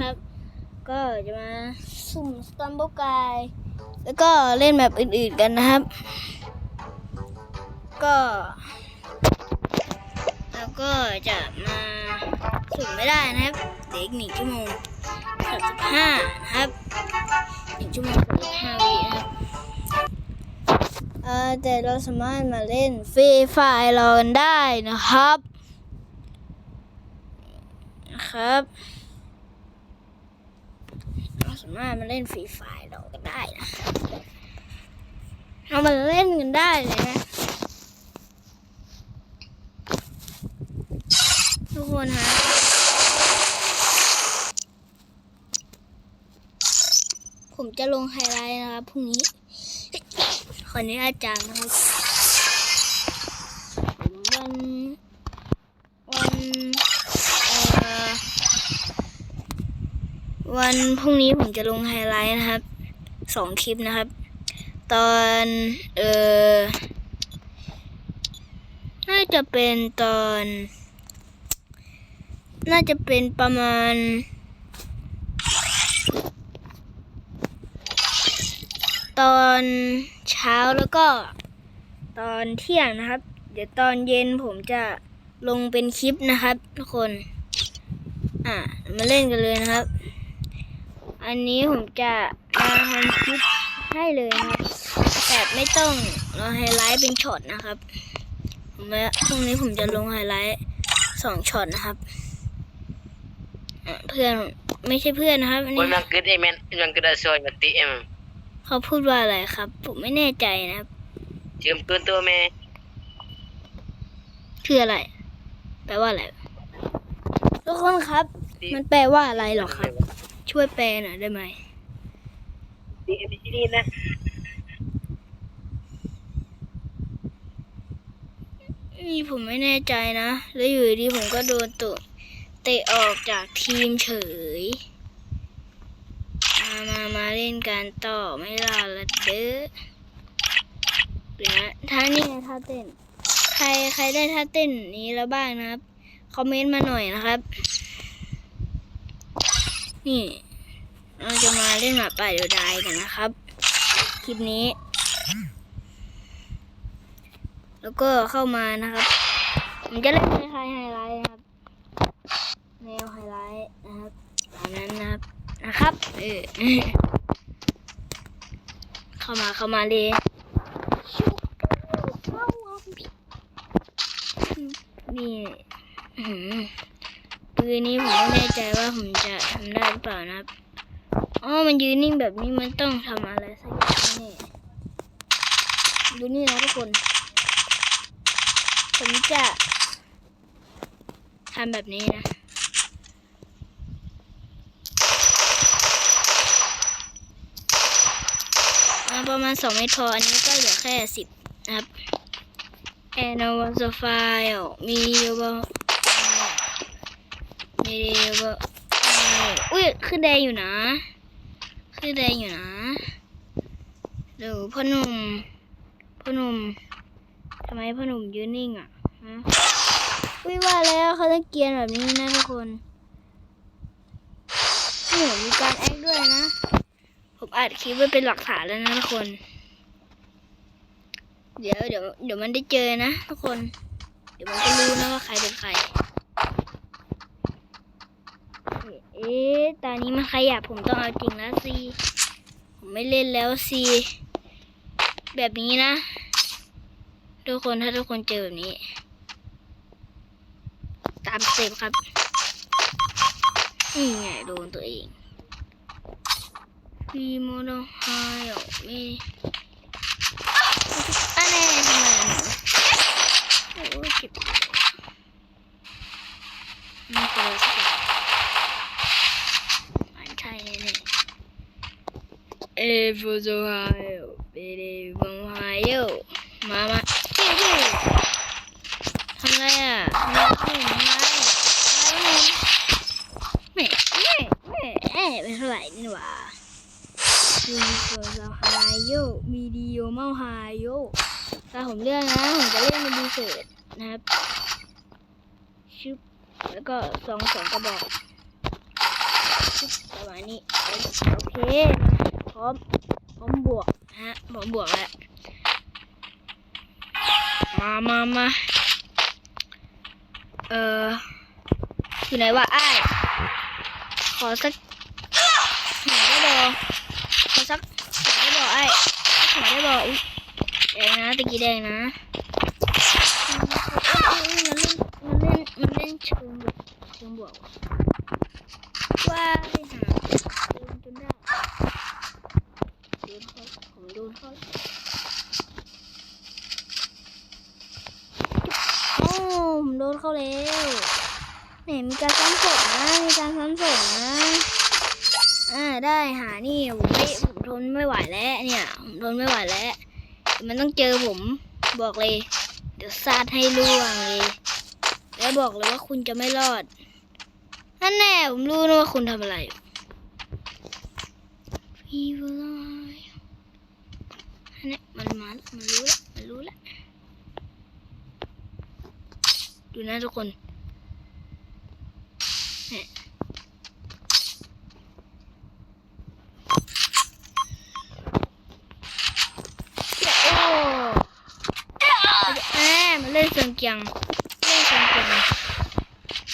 นะครับ ก็จะมาสุ่มสตัมเบิลกายแล้วก็เล่นแบบอื่นๆกันนะครับ ก็แล้วก็จะมาสุ่มไม่ได้นะครับเด็กหนึ่งชั่วโมงสามสิบห้านะครับหนึ่งชั่วโมงสามสิบห้าวินะครับแต่เราสามารถมาเล่นฟรีไฟล์รอกันได้นะครับ นะครับามารถมาเล่นฟรีไฟล์เรากันได้นะเรามาเล่นกันได้เลยนะ ทุกคนฮะผมจะลงไฮไลท์นะครับพรุ่งนี้คนนี้อาจารย์นะครับ วัน วันเอ่อ วันพรุ่งนี้ผมจะลงไฮไลท์นะครับสองคลิปนะครับ ตอนเออน่าจะเป็นตอน น่าจะเป็นประมาณตอนเช้าแล้วก็ตอนเที่ยงนะครับ เดี๋ยวตอนเย็นผมจะลงเป็นคลิปนะครับ ทุกคน อะ มาเล่นกันเลยนะครับ อันนี้ผมจะมาทำคลิปให้เลยนะครับแบบไม่ต้องเอาไฮไลท์เป็นช็อตนะครับผมว่าพรุ่งนี้ผมจะลงไฮไลท์สองช็อตนะครับอะเพื่อนไม่ใช่เพื่อนนะครับอัน Kau นี้ memang kedai men, memang kedai soal mati em. เขาพูดว่าอะไรครับ ผมไม่แน่ใจนะครับ Cium tu tu me. คืออะไร แปลว่าอะไรทุกคนครับ มันแปลว่าอะไรหรอครับ ช่วยแปลหน่อยได้ไหม Di di sini lah. นี่ผมไม่แน่ใจนะ แล้วอยู่ดีๆผมก็โดนตุเตะออกจากทีมเฉย มามามาเล่นกันต่อไม่รอละเด้อเดี๋ยวนะท่านี่ไงท่าเต้น ใครใครได้ท่าเต้นนี้แล้วบ้างนะครับ คอมเมนต์มาหน่อยนะครับ นี่เราจะมาเล่นหมาป่าเดียวดายกันนะครับ คลิปนี้ แล้วก็เข้ามานะครับ ผมจะเล่นคล้ายไฮไลท์นะครับ แนวไฮไลท์นะครับตามนั้นนะครับนะครับเออเข้ามาเข้ามาเลยนี่ อื้อหือปืนนี้ผมไม่แน่ใจว่าผมจะทำได้หรือเปล่านะครับอ๋อมันยืนนิ่งแบบนี้มันต้องทำอะไรสักอย่างแน่ดูนี่นะทุกคน ผมจะทำแบบนี้นะประมาณสองเมตรพอ อันนี้ก็เหลือแค่สิบนะครับ and was a file มีอยู่บ่มีอยู่บ่ เวอุ้ยคือแดงอยู่นะคือแดงอยู่นะเดี๋ยวพ่อหนุ่มพ่อหนุ่มทำไมพ่อหนุ่มยืนนิ่งอะฮะอุ้ยว่าแล้วเขาจะเกียนแบบนี้นะทุกคนนี่มีการแอคด้วยนะ ผมอัดคลิปไว้เป็นหลักฐานแล้วนะทุกคน เดี๋ยวเดี๋ยวเดี๋ยวมันได้เจอนะทุกคน เดี๋ยวมันจะรู้นะว่าใครเป็นใคร เอ๊ะ ตอนนี้มันขยับผมต้องเอาจริงแล้วสิผมไม่เล่นแล้วสิแบบนี้นะ ทุกคนถ้าทุกคนเจอแบบนี้ ตามเต็ปครับนี่ไงโดนตัวเองมีโมโนไฮอะมีอันนี้ทำไมอ่เจ็บนี่ตัวสเต็ปอันใช่แน่ๆ เอฟโซไฮอะเบเดบงไฮอะมามาเฮ้ยเฮ้ยทำไรอะทำไรทำไรทำไรแม่แม่แม่แม่เป็นเท่าไหร่นี่หว่าคือตัวเราไฮโยมีดีโอเมาไฮโยถ้าผมเลือกนะ ผมจะเล่นเป็นดีเซตนะครับชึบแล้วก็สองสองกระบอกประมาณนี้โอเคมาพ ร้อมพร้อมบวกฮะพร้อมบวกแล้วมามามาเอออยู่ไหนวะไอ้ขอสักหน่อยได้บอขอสักหน่อยได้บอไอ้ายหน่อได้บออุ๊ยแดงนะตะกี้แดงนะมันเล่นมันเล่นมันเล่นเชิงแบบเชิงบวกว่ะว้ายหาโดนจนได้โดนเขาผมโดนเขา โอ้ผม โดนเขาแล้วเนี่ยมีการซ้ำศพนะมีการซ้ำศพนะอ่าได้หานี่ผมไม่ผมทนไม่ไหวแล้วเนี่ยผมทนไม่ไหวแล้ว มันต้องเจอผมบอกเลย เดี๋ยวซาดให้ล่วงเลย แล้วบอกเลยว่าคุณจะไม่รอดนั่นแน่ผมรู้นะว่าคุณทำอะไรพี่วายอันเนี้มันมามันรู้แล้วมันรู้แล้ว ดูนะทุกคนเนี่ยโอ้แม่มันเล่นเสียงเกียงเล่นเสียงเกียง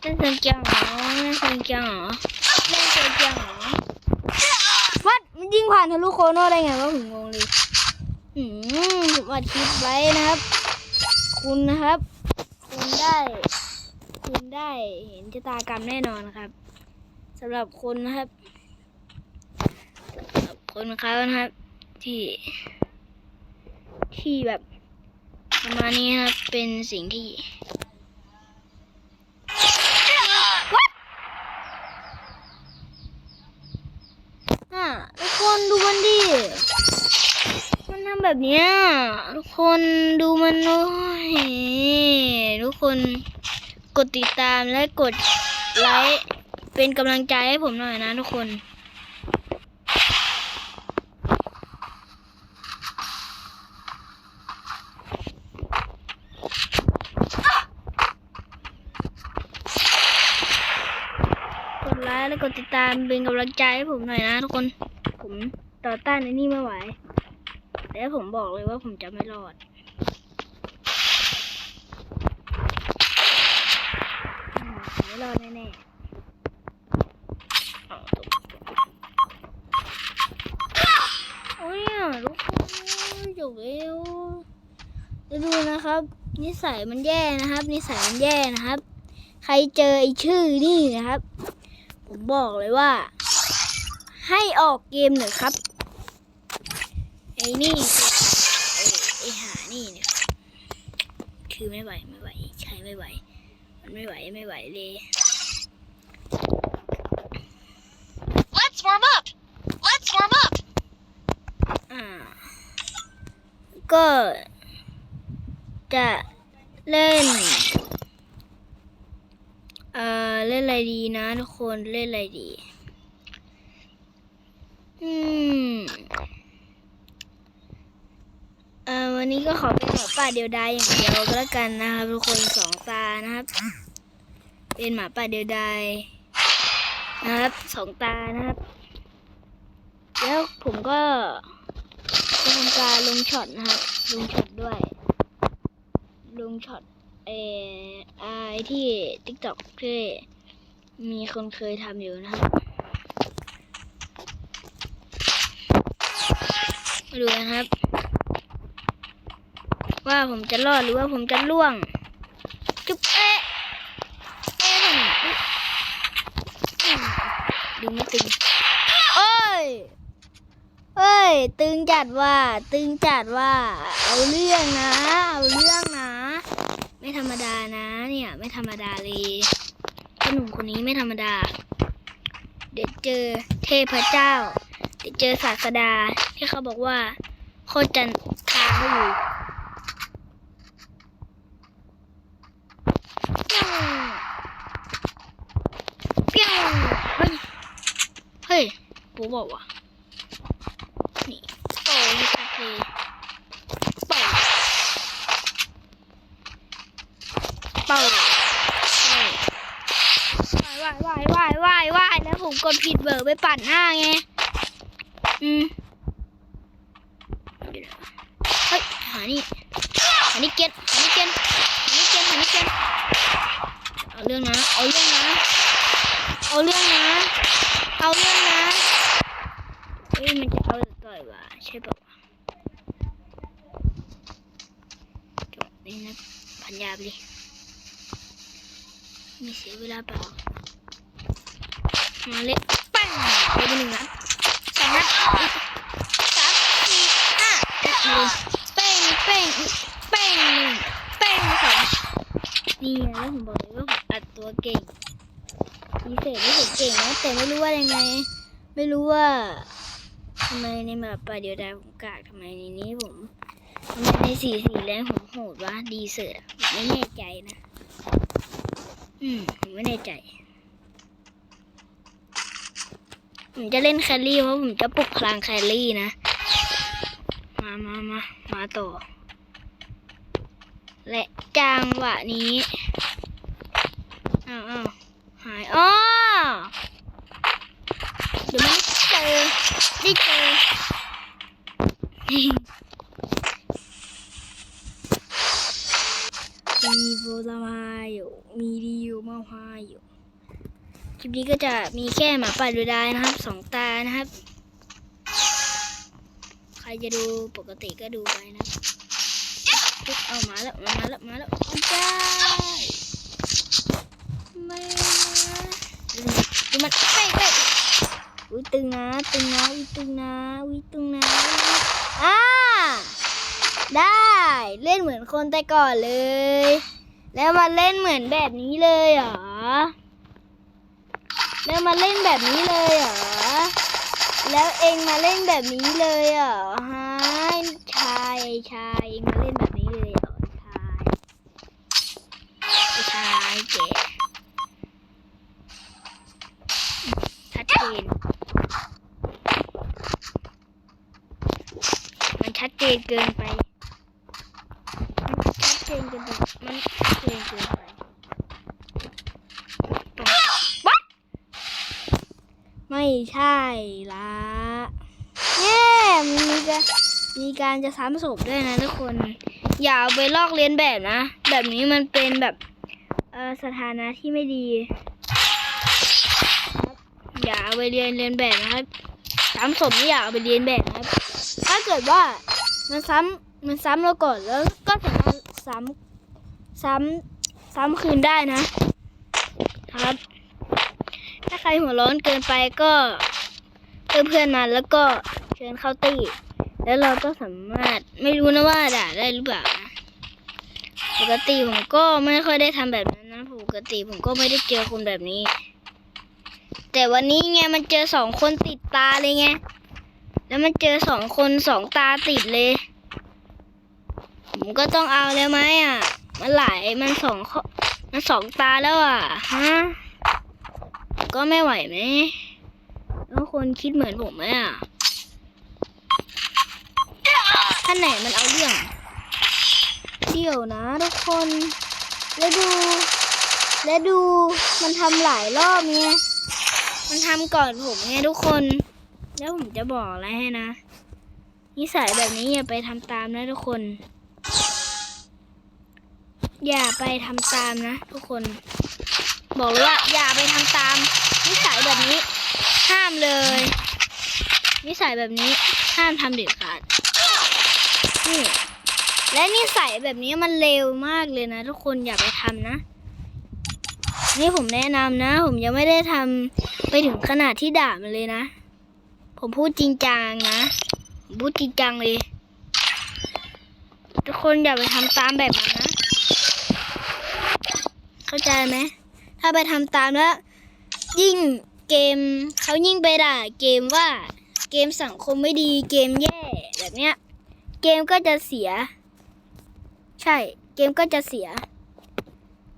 เล่นเสียงเกียงเหรอเล่นเสียงเกียงเหรอเล่นเสียงเกียงเหรอวัดมันยิงผ่านทะลุโคโน่ได้ไงวะผมงงเลยอืมผมอัดคลิปไว้นะครับ คุณนะครับ คุณได้ คุณได้เห็นชะตากรรมแน่นอนครับสำหรับคนนะครับสำหรับคนเขานะครับ ที่ ที่แบบประมาณนี้ครับเป็นสิ่งที่ What? อะทุกคนดูมันดิ มันทำ แบบเนี้ยทุกคนดูมันโอ้ยทุกคนกดติดตามและกดไลค์เป็นกำลังใจให้ผมหน่อยนะทุกคนกดไลค์และกดติดตามเป็นกำลังใจให้ผมหน่อยนะทุกคน ผมต่อต้านไอ้นี่ไม่ไหว แต่ผมบอกเลยว่าผมจะไม่รอดไม่รอดแน่ๆเอาตกโอ้ยอะทุกคนจบแล้วจะดูนะครับ นิสัยมันแย่นะครับ นิสัยมันแย่นะครับ ใครเจอไอชื่อนี่นะครับ ผมบอกเลยว่า ให้ออกเกมหน่อยครับ ไอ้นี่คือไอ้ไอ้หานี่เนี่ยคือไม่ไหวไม่ไหวใช้ไม่ไหว มันไม่ไหวไม่ไหวเลย Let's warm up. Let's warm up. อ่าก็จะเล่น เอ่อ เล่นอะไรดีนะทุกคน เล่นอะไรดี อืม เอ่อ วันนี้ก็ขอเป็นหมาป่าเดียวดายอย่างเดียวก็แล้วกันนะครับทุกคนสองตานะครับ เป็นหมาป่าเดียวดายนะครับสองตานะครับ แล้วผมก็จะทำการลงช็อตนะครับลงช็อตด้วย ลงช็อตเอไอที่ TikTok ที่มีคนเคยทำอยู่นะครับมาดูนะครับ ว่าผมจะรอดหรือว่าผมจะล่วง จุ๊บเอ๊ะเอ๊ะดึงไม่ตึงโอ้ยเฮ้ย ตึงจัดว่า ตึงจัดว่า เอาเรื่องนะ เอาเรื่องนะ ไม่ธรรมดานะ เนี่ย ไม่ธรรมดาเลยพ่อหนุ่มคนนี้ไม่ธรรมดา เดี๋ยวเจอเทพเจ้า เดี๋ยวเจอศาสดาที่เขาบอกว่าโคตรจันทราเขาอยู่เปี้ยงเฮ้ย เฮ้ย บอกว่านี่โอ้ยโอเคเป่าเป่าว่ายว่ายว่ายว่ายว่ายว่ายแล้วผมกดผิดเบอร์ไปปัดหน้าไง อืมเดี๋ยวนะเฮ้ยหานี่หานี่เก็ตหานี่เก็ตหานี่เก็ตหานี่เก็ตเอาเรื่องนะ เอาเรื่องนะ เอาเรื่องนะ เอาเรื่องนะ เฮ้ยมันจะเอาต่อยว่ะใช่ปะจบนี่นะพันยาไปเลยมีเสียเวลาเปล่ามาเลยปังไปหนึ่งนัดสองนัดอีกสามสี่ห้ามาเลยเป้งเป้งเป้งหนึ่งเป้งสองนี่ไงแล้วผมบอกเลยว่าผมอัดตัวเก่งมีเศษไม่ผมเก่งนะแต่ไม่รู้ว่ายังไง ไม่รู้ว่า ทำไมในแบบป่าเดียวดายผมกากทำไมในนี้ผมทำไมในสี่สี่แรงผมโหดวะดีเสิร์ตอะผมไม่แน่ใจนะ อืมผมไม่แน่ใจ ผมจะเล่นแครี่เพราะผมจะปลุกพลังแครี่นะ มามามามาต่อ และจังหวะนี้อ้าวอ้าวหายอ้อเดี๋ยวมันเจ อได้เจอมีโฟลามาอยู่ มีดีอยู่มาพาอยู่ คลิปนี้ก็จะมีแค่หมาป่าดูดายนะครับสองตานะครับ ใครจะดูปกติก็ดูไปนะปุ๊บเอามาแล้ว มาแล้วมาแล้วไม่ได้ไม่นะดูมันไปไป อุ้ยตึงนะตึงนะอุ้ยตึงนะอุ้ยตึงนะอ่าได้เล่นเหมือนคนแต่ก่อนเลย แล้วมาเล่นเหมือนแบบนี้เลยเหรอแล้วมาเล่นแบบนี้เลยเหรอแล้วเองมาเล่นแบบนี้เลยเหรอฮะชายชายเองมาเล่นแบบนี้เลยเหรอชายชายแกชัดเจน มัน ชัดเจนเกินไป มันชัดเจนเกินไปมันชัดเจนเกินไป What? ไม่ใช่ละเนี่ยมีการมีการจะซ้ำศพด้วยนะทุกคน อย่าเอาไปลอกเลียนแบบนะ แบบนี้มันเป็นแบบเออสถานะที่ไม่ดีครับอย่าเอาไปเรียนเรียนแบบนะครับซ้ำศพนี่อย่าเอาไปเรียนแบบนะครับ ถ้าเกิดว่า มันซ้ำมันซ้ำเราก่อนแล้วก็สามารถซ้ำซ้ำซ้ำคืนได้นะ ครับ ถ้าใครหัวร้อนเกินไปก็เพิ่มเพื่อนมาแล้วก็เชิญเข้าตีแล้วเราก็สามารถไม่รู้นะว่าด่าได้หรือเปล่านะปกติผมก็ไม่ค่อยได้ทำแบบนั้นนะปกติผมก็ไม่ได้เจอคนแบบนี้ แต่วันนี้ไงมันเจอสองคนติดตาเลยไง แล้วมันเจอสองคนสองตาติดเลย ผมก็ต้องเอาแล้วไหมอะ มันหลายมันสองข้อมันสองตาแล้วอะฮะก็ไม่ไหวไหมแล้วคนคิดเหมือนผมไหมอะท่านไหนมันเอาเรื่องเดี๋ยวนะทุกคน แล้วดู แล้วดูมันทำหลายรอบไงมันทำก่อนผมไงทุกคน แล้วผมจะบอกอะไรให้นะ นิสัยแบบนี้อย่าไปทำตามนะทุกคน อย่าไปทำตามนะ ทุกคน บอกเลยว่า อย่าไปทำตาม นิสัยแบบนี้ ห้ามเลย นิสัยแบบนี้ห้ามทำเด็ดขาดนี่และนิสัยแบบนี้มันเร็วมากเลยนะ ทุกคนอย่าไปทำนะ นี่ผมแนะนำนะ ผมยังไม่ได้ทำไปถึงขนาดที่ด่ามันเลยนะ ผมพูดจริงจังนะ ผมพูดจริงจังเลย ทุกคนอย่าไปทำตามแบบมันนะ เข้าใจไหม ถ้าไปทำตามแล้ว ยิ่งเกมเขายิ่งไปด่าเกมว่าเกมสังคมไม่ดีเกมแย่แบบเนี้ย เกมก็จะเสีย ใช่ เกมก็จะเสีย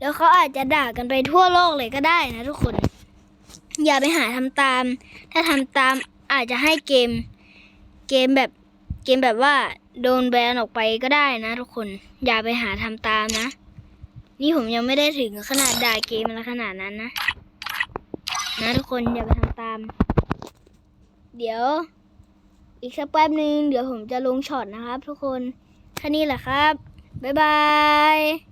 แล้วเขาอาจจะด่ากันไปทั่วโลกเลยก็ได้นะทุกคน อย่าไปหาทำตาม ถ้าทำตาม อาจจะให้เกม เกมแบบเกมแบบว่าโดนแบนออกไปก็ได้นะทุกคน อย่าไปหาทำตามนะ นี่ผมยังไม่ได้ถึงขนาดด่าเกมอะไรขนาดนั้นนะ นะทุกคนอย่าไปทำตาม เดี๋ยว อีกสักแป๊บหนึ่งเดี๋ยวผมจะลงช็อตนะครับ ทุกคนแค่นี้แหละครับ บ๊ายบาย